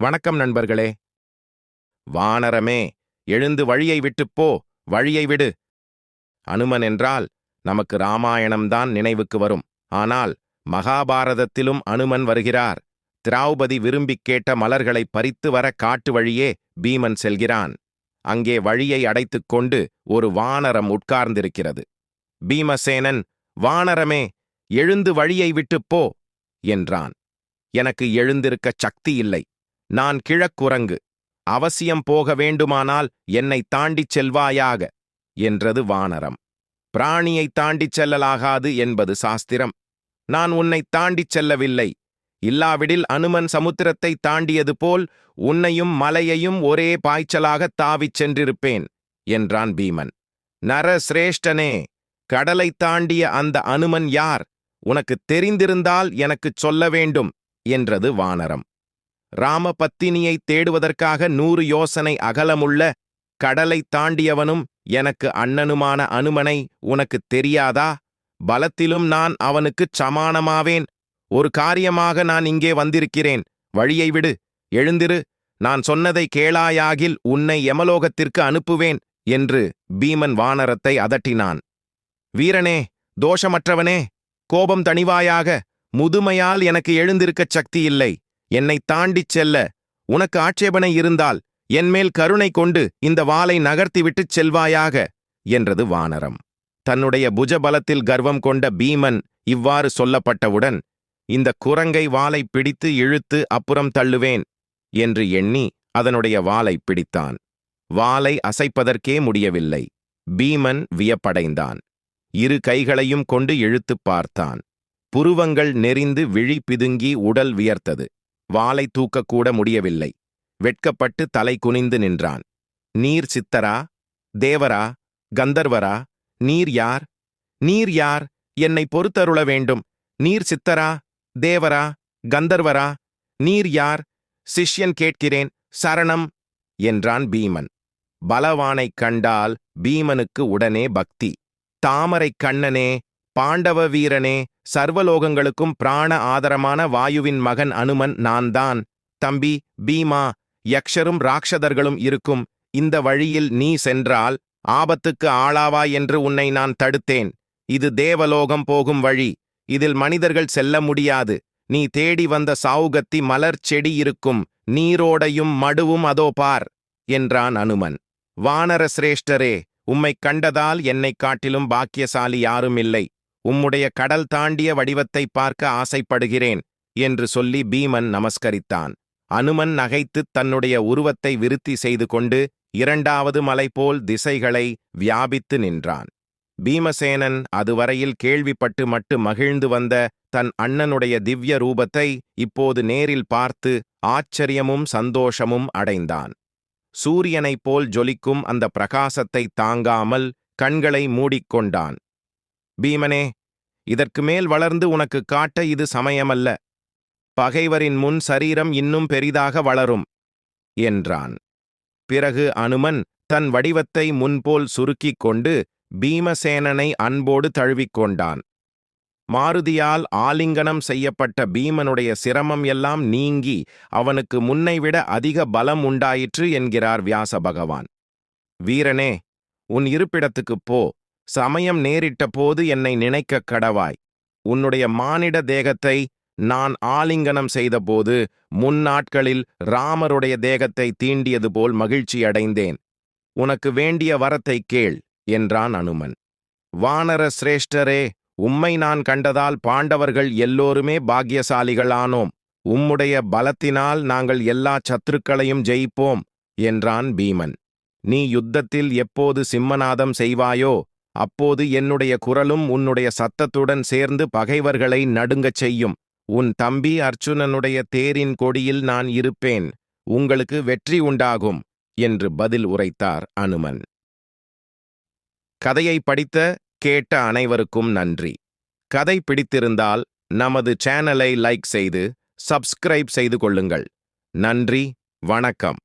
வணக்கம் நண்பர்களே. வானரமே எழுந்து வழியை விட்டுப் போ வழியை விடு. அனுமன் என்றால் நமக்கு ராமாயணம்தான் நினைவுக்கு வரும். ஆனால் மகாபாரதத்திலும் அனுமன் வருகிறார். திராவுபதி விரும்பிக் கேட்ட மலர்களை பறித்து வர காட்டு வழியே பீமன் செல்கிறான். அங்கே வழியை அடைத்துக் கொண்டு ஒரு வானரம் உட்கார்ந்திருக்கிறது. பீமசேனன் வானரமே எழுந்து வழியை விட்டுப் போ என்றான். எனக்கு எழுந்திருக்கச் சக்தி இல்லை. நான் கிழக்குரங்கு. அவசியம் போக வேண்டுமானால் என்னை தாண்டிச் செல்வாயாக என்றது வானரம். பிராணியை தாண்டிச் செல்லலாகாது என்பது சாஸ்திரம். நான் உன்னை தாண்டிச் செல்லவில்லை. இல்லாவிடில் அனுமன் சமுத்திரத்தை தாண்டியது போல் உன்னையும் மலையையும் ஒரே பாய்ச்சலாகத் தாவிச் சென்றிருப்பேன் என்றான் பீமன். நர சிரேஷ்டனே கடலை தாண்டிய அந்த அனுமன் யார்? உனக்கு தெரிந்திருந்தால் எனக்குச் சொல்ல வேண்டும் என்றது வானரம். ராமபத்தினியை தேடுவதற்காக நூறு யோசனை அகலமுள்ள கடலை தாண்டியவனும் எனக்கு அண்ணனுமான அனுமனை உனக்குத் தெரியாதா? பலத்திலும் நான் அவனுக்குச் சமானமாவேன். ஒரு காரியமாக நான் இங்கே வந்திருக்கிறேன். வழியை விடு. எழுந்திரு. நான் சொன்னதை கேளாயாகில் உன்னை யமலோகத்திற்கு அனுப்புவேன் என்று பீமன் வானரத்தை அதட்டினான். வீரனே தோஷமற்றவனே கோபம் தணிவாயாக முதுமையால் எனக்கு எழுந்திருக்கச் சக்தி இல்லை என்னை தாண்டிச் செல்ல. உனக்கு ஆட்சேபனை இருந்தால் என்மேல் கருணை கொண்டு இந்த வாளை நகர்த்திவிட்டுச் செல்வாயாக என்றது வானரம். தன்னுடைய புஜபலத்தில் கர்வம் கொண்ட பீமன் இவ்வாறு சொல்லப்பட்டவுடன் இந்த குரங்கை வாளை பிடித்து இழுத்து அப்புறம் தள்ளுவேன் என்று எண்ணி அதனுடைய வாளை பிடித்தான். வாளை அசைப்பதற்கே முடியவில்லை. பீமன் வியப்படைந்தான். இரு கைகளையும் கொண்டு இழுத்துப் பார்த்தான். புருவங்கள் நெறிந்து விழி பிதுங்கி உடல் வியர்த்தது. வாளை தூக்கக்கூட முடியவில்லை. வெட்கப்பட்டு தலை குனிந்து நின்றான். நீர் சித்தரா தேவரா கந்தர்வரா நீர் யார்? நீர் யார்? என்னை பொறுத்தருள வேண்டும். நீர் சித்தரா தேவரா கந்தர்வரா நீர் யார்? சிஷ்யன் கேட்கிறேன் சரணம்! என்றான் பீமன். பலவானைக் கண்டால் பீமனுக்கு உடனே பக்தி. தாமரை கண்ணனே பாண்டவ வீரனே சர்வலோகங்களுக்கும் பிராண ஆதரமான வாயுவின் மகன் அனுமன் நான்தான். தம்பி பீமா யக்ஷரும் ராக்ஷதர்களும் இருக்கும். இந்த வழியில் நீ சென்றால் ஆபத்துக்கு ஆளாவா என்று உன்னை நான் தடுத்தேன். இது தேவலோகம் போகும் வழி. இதில் மனிதர்கள் செல்ல முடியாது. நீ தேடி வந்த சாவுகத்தி மலர் செடி இருக்கும். நீரோடையும் மடுவும் அதோ பார் என்றான் அனுமன். வானர சிரேஷ்டரே உம்மைக் கண்டதால் என்னைக் காட்டிலும் பாக்கியசாலி யாரும் இல்லை உம்முடைய கடல் தாண்டிய வடிவத்தை பார்க்க ஆசைப்படுகிறேன் என்று சொல்லி பீமன் நமஸ்கரித்தான். அனுமன் நகைத்துத் தன்னுடைய உருவத்தை விருத்தி செய்து கொண்டு இரண்டாவது மலை போல் திசைகளை வியாபித்து நின்றான். பீமசேனன் அதுவரையில் கேள்விப்பட்டு மட்டு மகிழ்ந்து வந்த தன் அண்ணனுடைய திவ்ய ரூபத்தை இப்போது நேரில் பார்த்து ஆச்சரியமும் சந்தோஷமும் அடைந்தான். சூரியனைப் போல் ஜொலிக்கும் அந்த பிரகாசத்தை தாங்காமல் கண்களை மூடிக்கொண்டான். பீமனே இதற்கு மேல் வளர்ந்து உனக்கு காட்ட இது சமயமல்ல. பகைவரின் முன் சரீரம் இன்னும் பெரிதாக வளரும் என்றான். பிறகு அனுமன் தன் வடிவத்தை முன்போல் சுருக்கிக் கொண்டு பீமசேனனை அன்போடு தழுவிக்கொண்டான். மாருதியால் ஆலிங்கனம் செய்யப்பட்ட பீமனுடைய சிரமம் எல்லாம் நீங்கி அவனுக்கு முன்னைவிட அதிக பலம் உண்டாயிற்று என்கிறார் வியாச பகவான் வீரனே உன் இருப்பிடத்துக்குப் போ சமயம் நேரிட்ட போது என்னை நினைக்கக் கடவாய். உன்னுடைய மானிட தேகத்தை நான் ஆலிங்கனம் செய்தபோது முன்னாட்களில் ராமருடைய தேகத்தை தீண்டியது போல் மகிழ்ச்சியடைந்தேன் உனக்கு வேண்டிய வரத்தை கேள் என்றான் அனுமன். வானர சிரேஷ்டரே உம்மை நான் கண்டதால் பாண்டவர்கள் எல்லோருமே பாக்கியசாலிகளானோம். உம்முடைய பலத்தினால் நாங்கள் எல்லா சத்துருக்களையும் ஜெயிப்போம் என்றான் பீமன். நீ யுத்தத்தில் எப்போது சிம்மநாதம் செய்வாயோ அப்போது என்னுடைய குரலும் உன்னுடைய சத்தத்துடன் சேர்ந்து பகைவர்களை நடுங்கச் செய்யும். உன் தம்பி அர்ச்சுனனுடைய தேரின் கொடியில் நான் இருப்பேன். உங்களுக்கு வெற்றி உண்டாகும் என்று பதில் உரைத்தார் அனுமன். கதையை படித்த கேட்ட அனைவருக்கும் நன்றி. கதை பிடித்திருந்தால் நமது சேனலை லைக் செய்து சப்ஸ்கிரைப் செய்து கொள்ளுங்கள். நன்றி வணக்கம்.